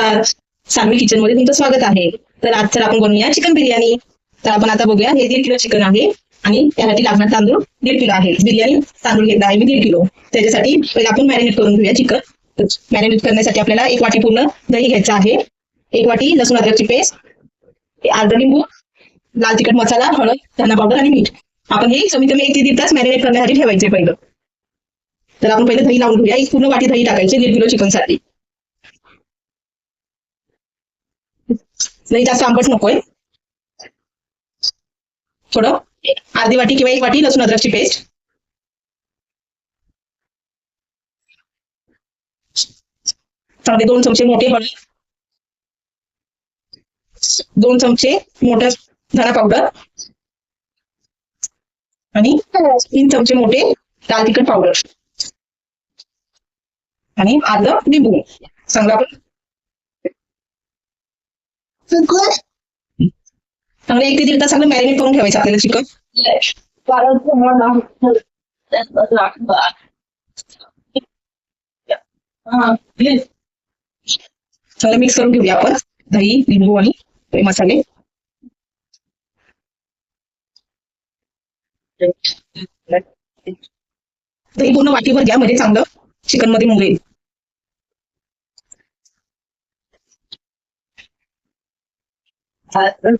नमस्कार सानवी किचनमध्ये तुमचं स्वागत आहे. तर आज तर आपण बनवूया चिकन बिर्याणी. तर आपण आता बघूया हे दीड किलो चिकन आहे आणि त्यासाठी लागणार तांदूळ दीड किलो आहे. बिर्याणी तांदूळ घेतला आहे मी दीड किलो. त्याच्यासाठी पहिले आपण मॅरिनेट करून घेऊया चिकन मॅरिनेट करण्यासाठी आपल्याला एक वाटी पूर्ण दही घ्यायचं आहे. एक वाटी लसूण अद्रकची पेस्ट अर्धा लिंबू लाल तिखट मसाला हळद धना पावडर आणि मीठ. आपण हे कमीत कमी एक ते दीड तास मॅरिनेट करण्यासाठी ठेवायचे पहिलं. तर आपण पहिले दही लावून घेऊया. एक पूर्ण वाटी दही टाकायची दीड किलो चिकनसाठी दही जास्त आंबट नकोय. थोडं. अर्धी वाटी किंवा एक वाटी लसूण अद्रकची पेस्ट. चांगले दोन चमचे मोठे हळद. दोन चमचे मोठा धना पावडर. आणि तीन चमचे मोठे लाल तिखट पावडर. आणि अर्ध लिंबू. चांगला आपण चांगलं एक ते दीड तास चांगलं मॅरिनेट करून ठेवायचं आपल्याला चिकन. चांगलं मिक्स करून घेऊया आपण. दही लिंबू आणि मसाले. दही पूर्ण वाटीवर घ्या म्हणजे चांगलं. चिकनमध्ये मुरेल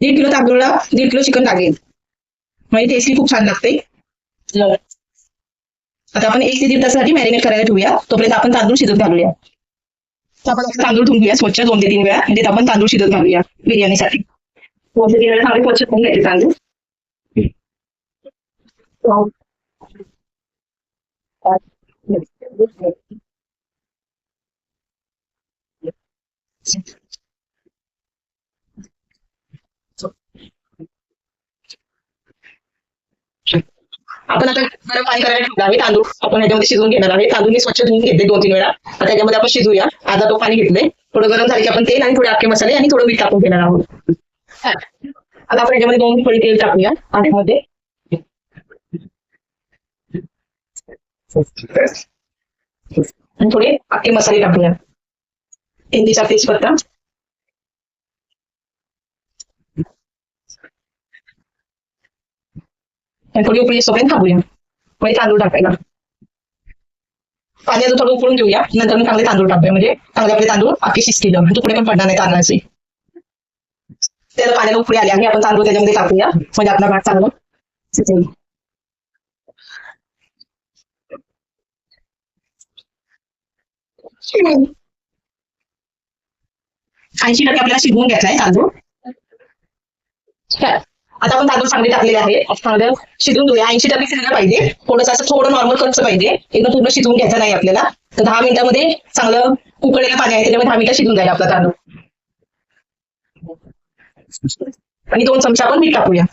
दीड किलो तांदूळला दीड किलो चिकन लागेल म्हणजे टेस्टी खूप छान लागते आता आपण एक ते दीड तासासाठी मॅरिनेट करायला ठेवूया तोपर्यंत आपण तांदूळ शिजत घालूया तर आपण आता तांदूळ धुवून घेऊया स्वच्छ दोन ते तीन वेळा म्हणजे आपण तांदूळ शिजत घालूया बिर्याणीसाठी दोन ते तीन वेळा चांगले स्वच्छ करून घ्यायचे तांदूळ आपण आता गरम पाणी करायला ठेवलं आहे तांदूळ आपण याच्यामध्ये शिजवून घेणार आहे. तांदूळ मी स्वच्छ धुवून घेतले दोन तीन वेळा. आता त्याच्यामध्ये आपण शिजूया. आता तो पाणी घेतले थोडं गरम झालं की आपण तेल आणि थोडे अख्खे मसाले आणि थोडं मीठ टाकून घेणार आहोत. आता आपण याच्यामध्ये दोन थोडी तेल टाकूया. पाण्यामध्ये आणि थोडे अख्खे मसाले टाकूया. इंदीचा तेजपत्ता. थोडी उकळी सोबत थांबूया. म्हणजे तांदूळ टाकायला. पाण्याचं थोडं उकळून घेऊया. नंतर मी चांगले तांदूळ टाकूया. म्हणजे चांगले आपले तांदूळ अख्खे शिजतील तुकडे पण पडणार नाही तांदळाचे. त्याला पाण्याला उकळी आली आणि आपण तांदूळ त्याच्यामध्ये टाकूया. म्हणजे आपला भात चांगला ऐंशी टक्के आपल्याला शिजवून घ्यायचा आहे तांदूळ. आता आपण तांदूळ चांगले टाकलेले आहे चांगलं शिजवून घेऊया. ऐंशी टक्के शिजलं पाहिजे. थोडंसं असं थोडं नॉर्मल कच्चं पाहिजे. एकदम पूर्ण शिजवून घ्यायचं नाही आपल्याला. तर दहा मिनिटामध्ये चांगलं उकळलेलं पाणी आहे त्याच्यामध्ये दहा मिनिटं शिजून जाईल आपला तांदूळ. आणि दोन चमचे आपण मीठ टाकूया.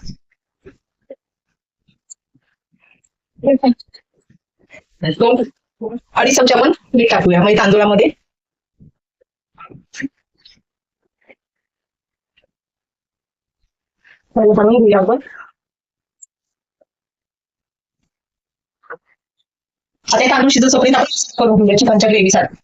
दोन अडीच चमचे आपण मीठ टाकूया. म्हणजे तांदूळामध्ये. घेऊया आपण. आता तांदूळ शिजवपर्यंत आपण करून घेऊया चिकनच्या ग्रेव्हीसाठी.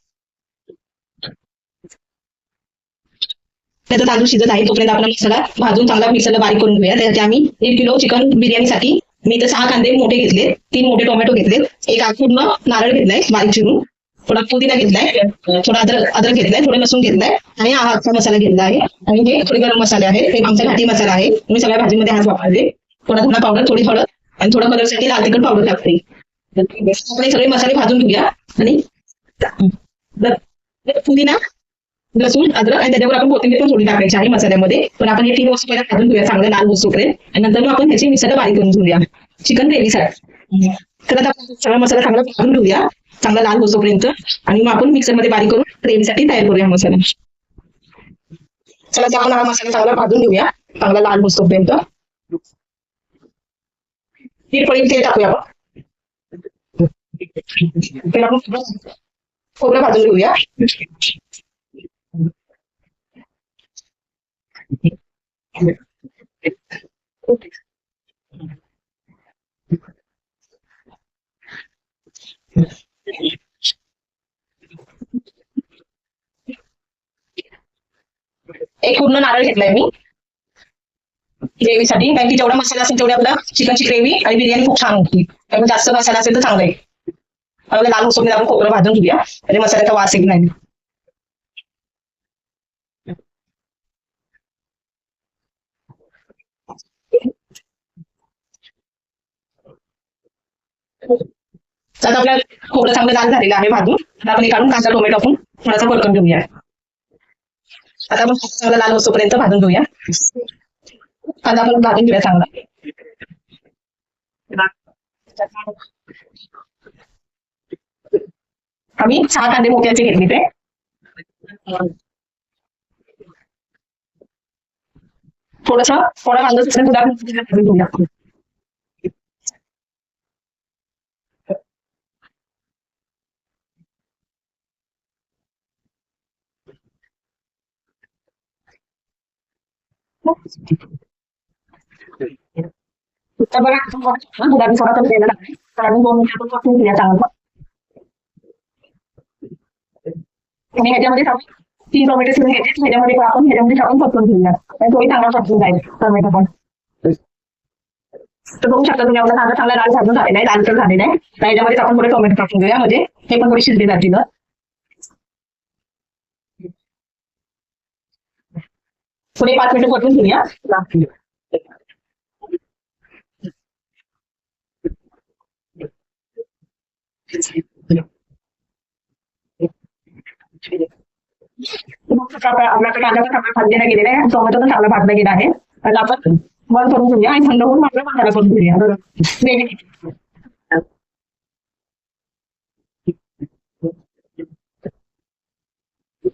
त्याचा तांदूळ शिजत आहे तोपर्यंत आपला मसाला भाजून चांगला मिक्सरला बारीक करून घेऊया. त्यासाठी आम्ही एक किलो चिकन बिर्याणीसाठी मी तर सहा कांदे मोठे घेतले तीन मोठे टोमॅटो घेतले एक पूर्ण नारळ घेतलाय बारीक चिरून थोडा पुदिना घेतलाय थोडा अद्रक अद्रक घेतलाय थोडे लसूण घेतलाय आणि हा हातचा मसाला घेतला आहे. आणि हे थोडे गरम मसाले आहेत हे आमचा घाटी मसाला आहे. मी सगळ्या भाजीमध्ये हाच वापरले. थोडा धना पावडर थोडी हळद आणि थोडा कलरसाठी लाल तिखट पावडर टाकते. आपण सगळे मसाले भाजून घेऊया. आणि पुदिना लसूण अद्रक आणि त्याच्यावर आपण कोथिंबीर पण थोडी टाकायची आहे मसाल्यामध्ये. पण आपण हे तीन वस्तू पहिला भाजून घेऊया चांगलं लाल वस्तूपर्यंत आणि नंतर मग आपण ह्याची मिक्सरला बारीक करून घेऊया. चिकन ग्रेव्हीसाठी तर आता आपण सगळा मसाला चांगला भाजून घेऊया. चांगला लाल होतोपर्यंत. आणि मग आपण मिक्सरमध्ये बारीक करून ग्रेव्हीसाठी तयार करूया मसाला. चला आपण हा मसाला चांगला भाजून घेऊया. चांगला लाल होतोपर्यंत. दीड पळी तेल टाकूया आपण खोबरं भाजून घेऊया. एक पूर्ण नारळ घेतलाय मी. ग्रेव्हीसाठी कारण की जेवढा मसाला असेल तेवढी आपला चिकनची ग्रेव्ही आणि बिर्याणी खूप छान होती. त्यामुळे जास्त मसाला असेल तर चांगलं आहे. लाल उसवणे आपण खोबरं भाजून घेऊया. म्हणजे मसाल्याचा वास येत नाही. आता आपल्या खोबरं चांगलं लाल झालेलं आहे भाजून. आता आपण हे काढून कांदा टोमॅटो आपण थोडासा परतून घेऊया. आता आपण चांगला लाल होतोपर्यंत भाजून घेऊया. कांदा आपण भाजून घेऊया चांगला. आम्ही सहा कांदे मोठ्याचे घेतले ते. थोडस थोडा कांदा सुटला घेऊया. आपण भाजून घेऊया तर बघा आपण बघू शकतो, गुलाबी सोडा कमी द्यायला लागलाय तर आम्ही दोन मिनिटातून वाफवून घेऊया चांगलं आणि ह्याच्यामध्ये टाकून तीन टोमॅटो चिरून घ्यायचे ह्याच्यामध्ये आपण ह्याच्यामध्ये टाकून परतून घेऊया आणि तोही चांगला परतून जाईल टोमॅटो पण तर बघू शकता तुम्ही आपला कांदा चांगला लाल भाजून झालेला आहे लालसर झालेला आहे तर ह्याच्यामध्ये आपण थोडे टोमॅटो टाकून घेऊया म्हणजे हे पण थोडे शिजले पुढे पाच मिनिटं पटवून घेऊया. आपल्याकडे कांदा चांगला भाजलेला गेलेला आहे. टोमॅटो पण चांगला भाजला गेला आहे. आता आपण बंद करून घेऊया आणि थंड होऊन मात्र मसाला करून घेऊया.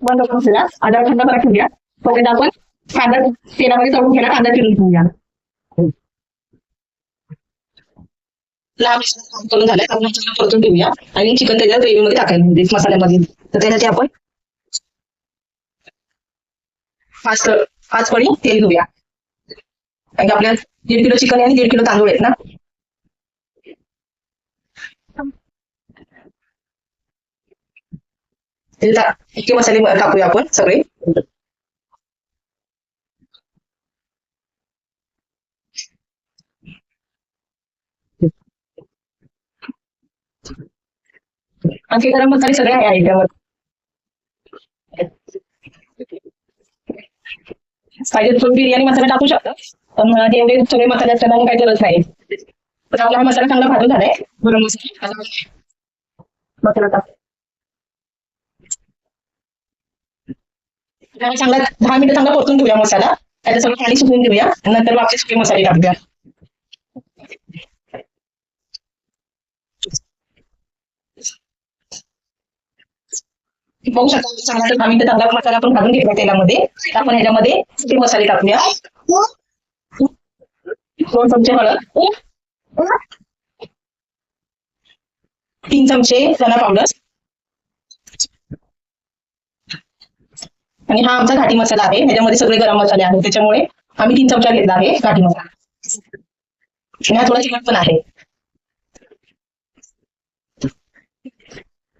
बंद करून घेऊया. आधार थंड करा ठेवूया तोपर्यंत आपण कांदा तेलामध्ये तळून घ्यायला कांदा चिरून घेऊया. लाल करून झालंय. आपण परतून घेऊया. आणि चिकन त्याच्या ग्रेव्हीमध्ये टाकायला म्हणजे मसाल्यामध्ये. तर त्यासाठी आपण पाच पाच पडी तेल घेऊया. कारण की आपल्या दीड किलो चिकन आणि दीड किलो तांदूळ आहेत ना? मसाले टाकूया आपण सगळे. बाकी गरम मसाले सगळे आहे आयटमवर पाहिजे तुम्ही बिर्याणी मसाला टाकू शकता पण हे एवढे सगळे मसाले असताना काही गरज नाही. तर आपला हा मसाला चांगला भाजून झालाय. गरम मसाला मसाला टाक. चांगला दहा मिनिटं चांगला परतून घेऊया मसाला. त्याचं सगळं पाणी सुकून घेऊया. आणि नंतर आपले सुके मसाले टाकूया. बघू शकता चांगला तर चांगला मसाला आपण घालून घेतला तेलामध्ये. आपण ह्याच्यामध्ये सुके मसाले टाकूया. दोन चमचे हळद. तीन चमचे चना पावडर आणि हा आमचा घाटी मसाला आहे. ह्याच्यामध्ये सगळे गरम मसाले आहेत. त्याच्यामुळे आम्ही तीन चमचा घेतला आहे घाटी मसाला. आणि हा थोडा चिकट पण आहे.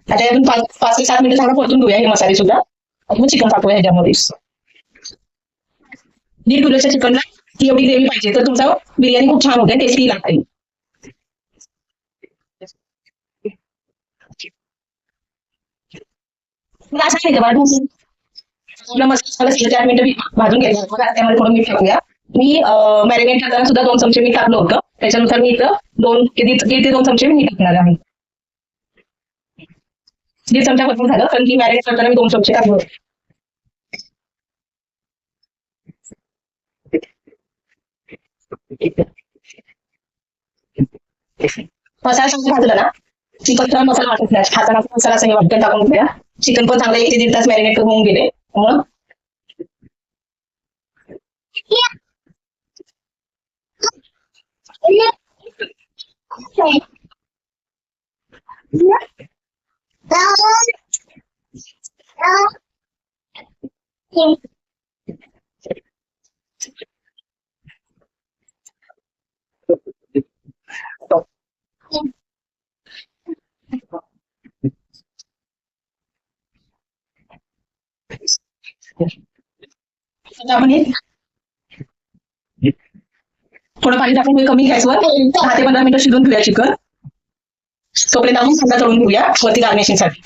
आता यातून पाच पाच ते सात मिनिटं चांगला परतून घेऊया हे मसाले सुद्धा. मग चिकन टाकूया ह्याच्यामध्ये. दीड किलोच्या चिकनला ती एवढी ग्रेव्ही पाहिजे. तर तुमचा बिर्याणी खूप छान होते टेस्टी लागते. असं नाही का बाळा? मसाला सगळं चार मिनिटं भाजून घ्यायचा त्यामध्ये थोडं मीठ टाकूया. मी मॅरिनेट करताना सुद्धा दोन चमचे मीठ टाकलं होतं. त्याच्यानुसार मी इथं दोन दीड दीड ते दोन चमचे मीठ टाकणार आहे. दीड चमचा भरपूर झालं कारण की मॅरेज करताना मी दोन चमचे टाकलो मसाला चांगला भाजला ना? चिकन पण मसाला वाटत नाही. हाताला मसाला असं वाटतं टाकून घ्या चिकन पण चांगलं एक ते दीड तास मॅरिनेट होऊन गेले. मग Yeah. आपण हे थोडं पाणी टाकून हे कमी गॅसवर दहा ते पंधरा मिनिटं शिजवून घेऊया चिकन तोपर्यंत आपण कांदा तळून घेऊया वरती गार्निशिंगसाठी.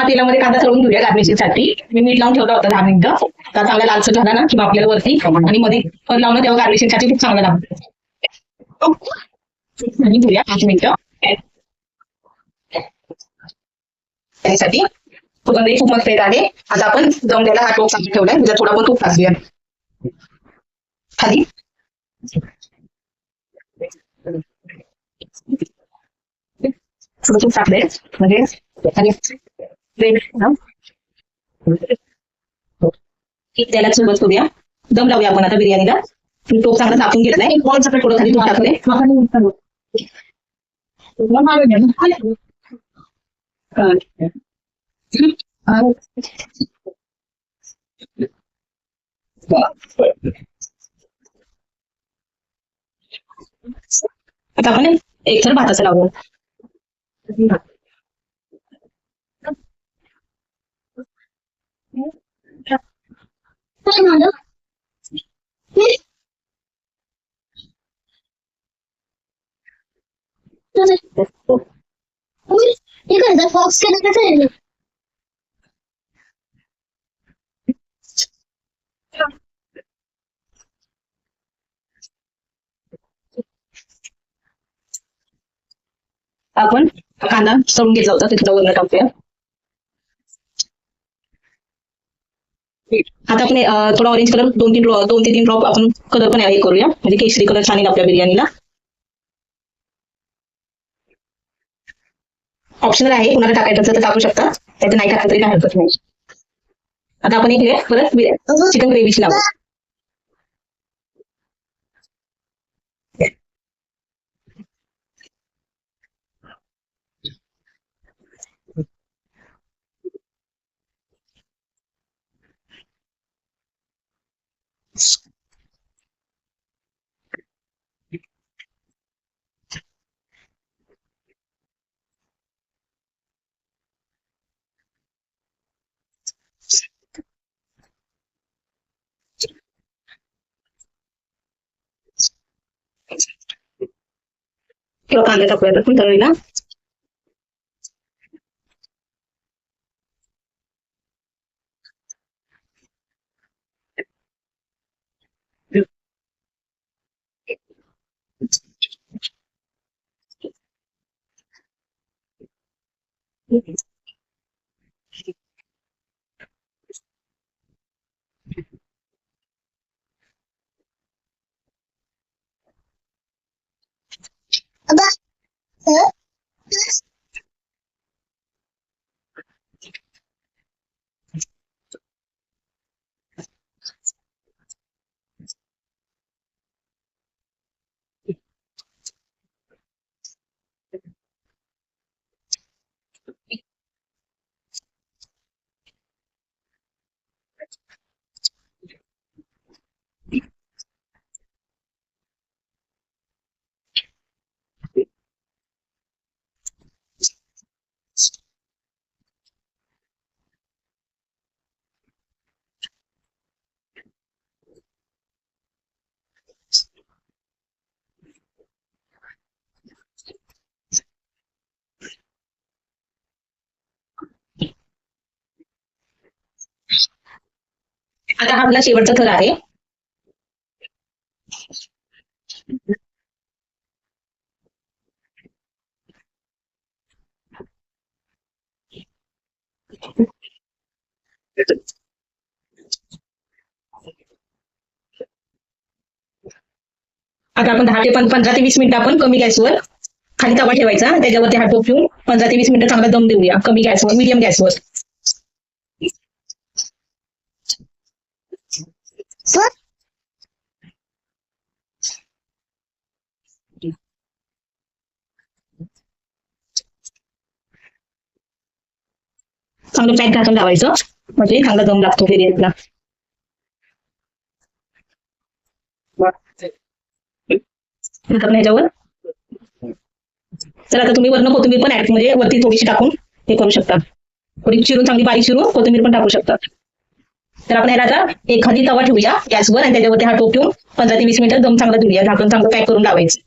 तेलामध्ये कांदा तळून घेऊया गार्निशिंगसाठी मी मीठ लावून ठेवला होता दहा मिनिटं. तर चांगला लालसर झाला ना किंवा आपल्याला वरती आणि मध्ये पण लावणं तेव्हा गार्निशिंगसाठी खूप चांगलं लागतं. घेऊया पाच मिनिटं. त्यासाठी सुगंधही खूप मस्त येत आहे. आता आपण दम द्यायला हा टोप चांगला ठेवलाय. त्याच्यात थोडा पण तूप टाकूया खाली. थोडं तूप टाकलंय म्हणजे. त्याला सुरुवात करूया. दम लावूया आपण आता बिर्याणीला. टोप चांगला तापून घेतलाय. थोडं खाली तूप टाकलंय आता आपण एक थर भाताचं लावूया इकडे फॉक्स केलं कसं आहे आपण कांदा सोडून घेतला होता तिथं दोन टाकूया. आता आपण थोडा ऑरेंज कलर दोन तीन ड्रॉ- दोन ते तीन ड्रॉप आपण कलर पण ऍड करूया. म्हणजे केशरी कलर छान येईल आपल्या बिर्याणीला. ऑप्शनल आहे. कुणाला टाकायचं असेल तर टाकू शकता. त्याचं नाही टाकलं तरी काय हरकत नाही. आता आपण layer परत चिकन ग्रेव्हीची लावू. किंवा कांदा टाकूया आपण तळीला अबा हं? आता हा आपला शेवटचा थर आहे. आता आपण दहा ते पण पंधरा ते वीस मिनिटं आपण कमी गॅसवर खाली तवा ठेवायचा. त्याच्यावरती हात ठेवून पंधरा ते वीस मिनिटं चांगला दम देऊया. कमी गॅसवर मिडियम गॅसवर. चांगलं पॅक घालून लावायचं. म्हणजे चांगला दम लागतो बिर्याणीला नंतर ह्याच्यावर तर आता तुम्ही वर्ण कोथिंबीर पण ऍड म्हणजे वरती थोडीशी टाकून हे करू शकता. थोडी चिरून चांगली बारीक चिरून कोथिंबीर पण टाकू शकता. तर आपण याला आता एखादी तवा ठेवूया गॅसवर आणि त्याच्यावरती हा टोप ठेवून पंधरा ते वीस मिनिटं दम चांगला देऊया झाकून चांगलं पॅक करून लावायचं.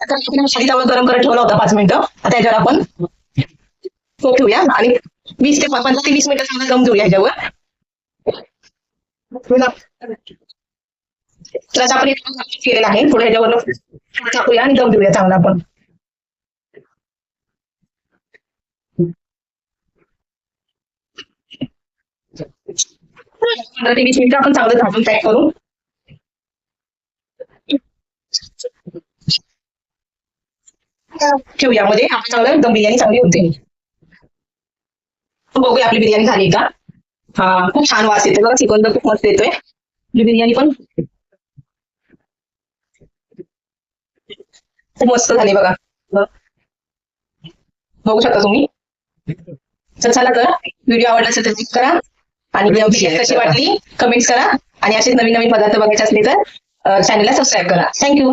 आता आपण खाली तवा गरम करत ठेवला होता पाच मिनिटं. आता याच्यावर आपण टोप ठेवूया आणि वीस ते पंधरा ते वीस मिनिटं चांगला दम देऊया ह्याच्यावर. तर आता आपण केलेला आहे. थोडं ह्याच्यावर टाकूया आणि दम देऊया चांगला आपण. पंधरा ते वीस मिनिटं आपण चांगलं झाकून पॅक करून. ठेवूया मध्ये. आपण चांगलं दम बिर्याणी चांगली होते. बघूया आपली बिर्याणी झाली का? हा खूप छान वास येतो बघा तर खूप मस्त येतोय. आपली बिर्याणी पण खूप मस्त झाली बघा. बघू शकता तुम्ही? तर चला तर व्हिडिओ आवडला असेल तर लाईक करा. आणि कशी वाटली कमेंट्स करा. आणि असेच नवीन नवीन पदार्थ बघायचे असले तर चॅनलला सबस्क्राईब करा. थँक्यू